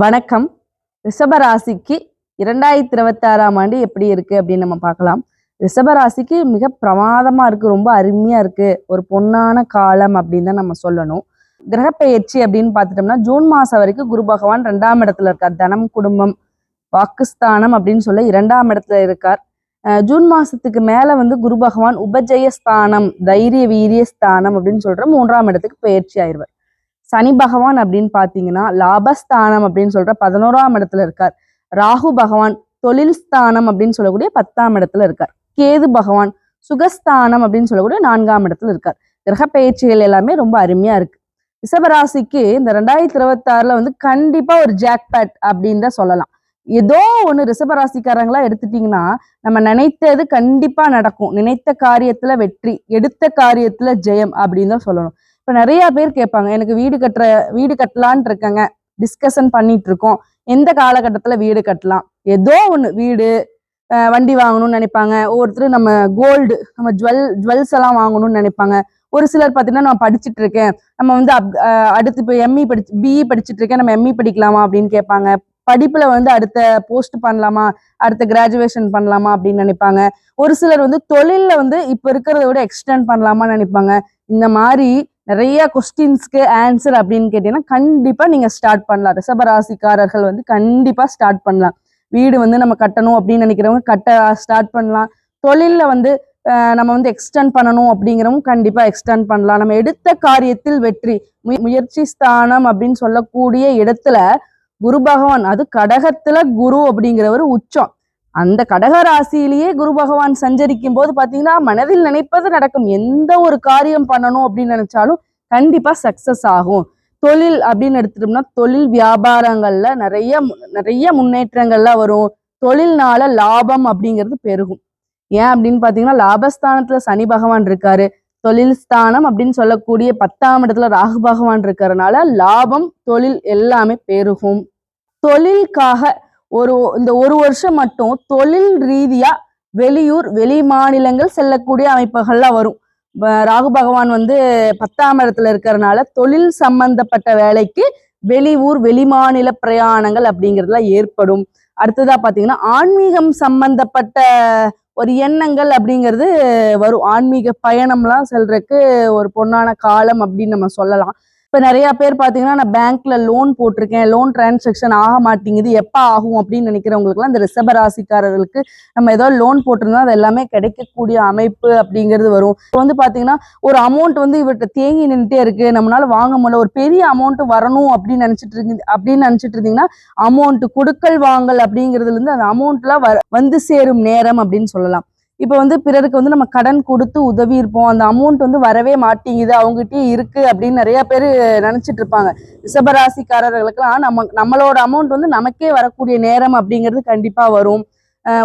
வணக்கம். ரிஷபராசிக்கு இரண்டாயிரத்தி இருபத்தி ஆறாம் ஆண்டு எப்படி இருக்கு அப்படின்னு நம்ம பார்க்கலாம். ரிஷபராசிக்கு மிக பிரமாதமா இருக்கு ரொம்ப அருமையா இருக்கு. ஒரு பொன்னான காலம் அப்படின்னு தான் நம்ம சொல்லணும். கிரகப்பெயர்ச்சி அப்படின்னு பார்த்துட்டோம்னா ஜூன் மாசம் வரைக்கும் குரு பகவான் ரெண்டாம் இடத்துல இருக்கார். தனம் குடும்பம் வாக்குஸ்தானம் அப்படின்னு சொல்ல இரண்டாம் இடத்துல இருக்கார். ஜூன் மாசத்துக்கு மேல வந்து குரு பகவான் உபஜயஸ்தானம் தைரிய வீரிய ஸ்தானம் அப்படின்னு சொல்ற மூன்றாம் இடத்துக்கு பயிற்சி ஆயிடுவார். சனி பகவான் அப்படின்னு பார்த்தீங்கன்னா லாபஸ்தானம் அப்படின்னு சொல்ற பதினோராம் இடத்துல இருக்கார். ராகு பகவான் தொழில் ஸ்தானம் அப்படின்னு சொல்லக்கூடிய பத்தாம் இடத்துல இருக்கார். கேது பகவான் சுகஸ்தானம் அப்படின்னு சொல்லக்கூடிய நான்காம் இடத்துல இருக்கார். கிரக பயிற்சிகள் எல்லாமே ரொம்ப அருமையா இருக்கு. ரிஷபராசிக்கு இந்த ரெண்டாயிரத்தி இருபத்தாறுல வந்து கண்டிப்பா ஒரு ஜாக்பேட் அப்படின்னு தான் சொல்லலாம். ஏதோ ஒன்று ரிஷபராசிக்காரங்களா எடுத்துட்டீங்கன்னா நம்ம நினைத்தது கண்டிப்பா நடக்கும். நினைத்த காரியத்துல வெற்றி எடுத்த காரியத்துல ஜெயம் அப்படின்னு தான் சொல்லணும். இப்போ நிறைய பேர் கேட்பாங்க எனக்கு வீடு கட்டுற வீடு கட்டலான் இருக்கேங்க டிஸ்கஷன் பண்ணிட்டு இருக்கோம். எந்த காலகட்டத்தில் வீடு கட்டலாம்? ஏதோ ஒன்று வீடு வண்டி வாங்கணும்னு நினைப்பாங்க. ஒவ்வொருத்தர் நம்ம கோல்டு நம்ம ஜுவல் ஜுவல்ஸ் எல்லாம் வாங்கணும்னு நினைப்பாங்க. ஒரு சிலர் பார்த்தீங்கன்னா நான் படிச்சுட்டு இருக்கேன். நம்ம வந்து அப்- அடுத்து இப்போ எம்இ படிச்சு பிஇ படிச்சுட்டு இருக்கேன். நம்ம எம்இ படிக்கலாமா அப்படின்னு கேட்பாங்க. படிப்புல வந்து அடுத்த போஸ்ட் பண்ணலாமா? அடுத்த கிராஜுவேஷன் பண்ணலாமா அப்படின்னு நினைப்பாங்க. ஒரு சிலர் வந்து தொழிலில் வந்து இப்போ இருக்கிறத விட எக்ஸ்டெண்ட் பண்ணலாமான்னு நினைப்பாங்க. இந்த மாதிரி நிறைய கொஸ்டின்ஸ்க்கு ஆன்சர் அப்படின்னு கேட்டீங்கன்னா கண்டிப்பாக நீங்கள் ஸ்டார்ட் பண்ணலாம். ரிஷபராசிக்காரர்கள் வந்து கண்டிப்பாக ஸ்டார்ட் பண்ணலாம். வீடு வந்து நம்ம கட்டணும் அப்படின்னு நினைக்கிறவங்க கட்ட ஸ்டார்ட் பண்ணலாம். தொழிலில் வந்து நம்ம வந்து எக்ஸ்டெண்ட் பண்ணணும் அப்படிங்கிறவங்க கண்டிப்பாக எக்ஸ்டெண்ட் பண்ணலாம். நம்ம எடுத்த காரியத்தில் வெற்றி முயற்சி ஸ்தானம் அப்படின்னு சொல்லக்கூடிய இடத்துல குரு பகவான் அது கடகத்துல குரு அப்படிங்கிறவர் உச்சம். அந்த கடக ராசியிலேயே குரு பகவான் சஞ்சரிக்கும் போது பார்த்தீங்கன்னா மனதில் நினைப்பது நடக்கும். எந்த ஒரு காரியம் பண்ணணும் அப்படின்னு நினைச்சாலும் கண்டிப்பா சக்சஸ் ஆகும். தொழில் அப்படின்னு எடுத்துட்டோம்னா தொழில் வியாபாரங்கள்ல நிறைய நிறைய முன்னேற்றங்கள்லாம் வரும். தொழில்னால லாபம் அப்படிங்கிறது பெருகும். ஏன் அப்படின்னு பாத்தீங்கன்னா லாபஸ்தானத்துல சனி பகவான் இருக்காரு. தொழில் ஸ்தானம் அப்படின்னு சொல்லக்கூடிய பத்தாம் இடத்துல ராகு பகவான் இருக்கிறதுனால லாபம் தொழில் எல்லாமே பெருகும். தொழிலுக்காக ஒரு இந்த ஒரு வருஷம் மட்டும் தொழில் ரீதியா வெளியூர் வெளி மாநிலங்கள் செல்லக்கூடிய அமைப்புகள்லாம் வரும். ராகு பகவான் வந்து பத்தாம் இடத்துல இருக்கிறனால தொழில் சம்பந்தப்பட்ட வேலைக்கு வெளியூர் வெளிமாநில பிரயாணங்கள் அப்படிங்கிறதுலாம் ஏற்படும். அடுத்ததா பாத்தீங்கன்னா ஆன்மீகம் சம்பந்தப்பட்ட ஒரு எண்ணங்கள் அப்படிங்கிறது வரும். ஆன்மீக பயணம்லாம் செல்றதுக்கு ஒரு பொன்னான காலம் அப்படின்னு நம்ம சொல்லலாம். இப்போ நிறைய பேர் பார்த்தீங்கன்னா நான் பேங்க்ல லோன் போட்டிருக்கேன் லோன் டிரான்சாக்ஷன் ஆக மாட்டேங்குது எப்போ ஆகும் அப்படின்னு நினைக்கிறவங்களுக்குலாம் இந்த ரிஷப ராசிக்காரர்களுக்கு நம்ம ஏதோ லோன் போட்டிருந்தோம் அது எல்லாமே கிடைக்கக்கூடிய அமைப்பு அப்படிங்கிறது வரும். இப்போ வந்து பார்த்தீங்கன்னா ஒரு அமௌண்ட் வந்து இவர்கிட்ட தேங்கி நின்றுட்டே இருக்கு. நம்மளால வாங்க முடியல. ஒரு பெரிய அமௌண்ட் வரணும் அப்படின்னு நினச்சிட்டு இருக்கு அப்படின்னு நினச்சிட்டு இருந்தீங்கன்னா அமௌண்ட் கொடுக்கல் வாங்கல் அப்படிங்கிறதுலேருந்து அந்த அமௌண்ட்லாம் வர வந்து சேரும் நேரம் அப்படின்னு சொல்லலாம். இப்போ வந்து பிறருக்கு வந்து நம்ம கடன் கொடுத்து உதவி இருப்போம். அந்த அமௌண்ட் வந்து வரவே மாட்டேங்குது. அவங்ககிட்டயே இருக்கு அப்படின்னு நிறைய பேர் நினைச்சிட்டு இருப்பாங்க. ரிஷபராசிக்காரர்களுக்கெல்லாம் நம்ம நம்மளோட அமௌண்ட் வந்து நமக்கே வரக்கூடிய நேரம் அப்படிங்கிறது கண்டிப்பா வரும்.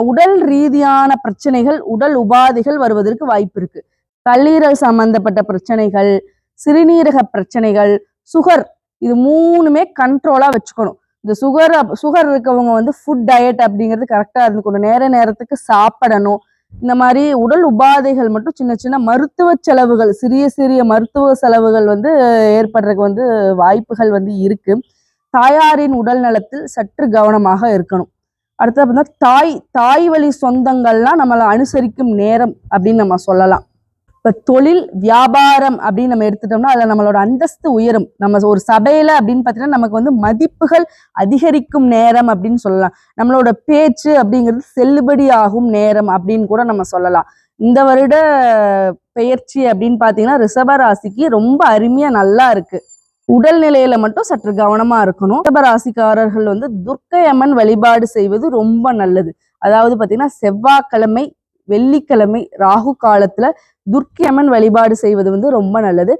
உடல் ரீதியான பிரச்சனைகள் உடல் உபாதைகள் வருவதற்கு வாய்ப்பு இருக்கு. கல்லீரல் சம்பந்தப்பட்ட பிரச்சனைகள் சிறுநீரக பிரச்சனைகள் சுகர் இது மூணுமே கண்ட்ரோலா வச்சுக்கணும். இந்த சுகர் சுகர் இருக்கவங்க வந்து ஃபுட் டயட் அப்படிங்கிறது கரெக்டாக இருந்துக்கணும். நேர நேரத்துக்கு சாப்பிடணும். இந்த மாதிரி உடல் உபாதைகள் மட்டும் சின்ன சின்ன மருத்துவ செலவுகள் சிறிய சிறிய மருத்துவ செலவுகள் வந்து ஏற்படுறதுக்கு வந்து வாய்ப்புகள் வந்து இருக்கு. தாயாரின் உடல் நலத்தில் சற்று கவனமாக இருக்கணும். அடுத்து அப்படின்னா தாய் தாய் வழி சொந்தங்கள்லாம் நம்மளை அனுசரிக்கும் நேரம் அப்படின்னு நம்ம சொல்லலாம். இப்ப தொழில் வியாபாரம் அப்படின்னு நம்ம எடுத்துட்டோம்னா அதுல நம்மளோட அந்தஸ்து உயரும். நம்ம ஒரு சபையில அப்படின்னு பார்த்தீங்கன்னா நமக்கு வந்து மதிப்புகள் அதிகரிக்கும் நேரம் அப்படின்னு சொல்லலாம். நம்மளோட பேச்சு அப்படிங்கிறது செல்லுபடி ஆகும் நேரம் அப்படின்னு கூட நம்ம சொல்லலாம். இந்த வருட பெயர்ச்சி அப்படின்னு பார்த்தீங்கன்னா ரிஷப ராசிக்கு ரொம்ப அருமையா நல்லா இருக்கு. உடல் நிலையில மட்டும் சற்று கவனமா இருக்கணும். ரிஷப ராசிக்காரர்கள் வந்து துர்க்கை அம்மன் வழிபாடு செய்வது ரொம்ப நல்லது. அதாவது பார்த்தீங்கன்னா செவ்வாய்க்கிழமை வெள்ளிக்கிழமை ராகு காலத்துல துர்க்கி அம்மன் வழிபாடு செய்வது வந்து ரொம்ப நல்லது.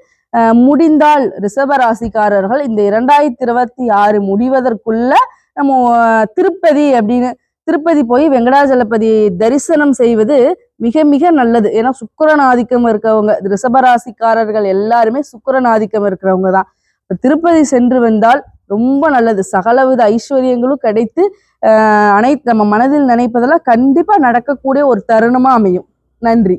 முடிந்தால் ரிஷபராசிக்காரர்கள் இந்த இரண்டாயிரத்தி இருபத்தி ஆறு முடிவதற்குள்ள நம்ம திருப்பதி அப்படின்னு திருப்பதி போய் வெங்கடாஜலபதி தரிசனம் செய்வது மிக மிக நல்லது. ஏன்னா சுக்கரன் ஆதிக்கம் இருக்கவங்க ரிஷபராசிக்காரர்கள் எல்லாருமே சுக்கரன் ஆதிக்கம் இருக்கிறவங்க தான். திருப்பதி சென்று வந்தால் ரொம்ப நல்லது. சகலவித ஐஸ்வர்யங்களும் கிடைத்து அஹ், அனைத்து நம்ம மனதில் நினைப்பதெல்லாம் கண்டிப்பா நடக்கக்கூடிய ஒரு தருணமா அமையும். நன்றி.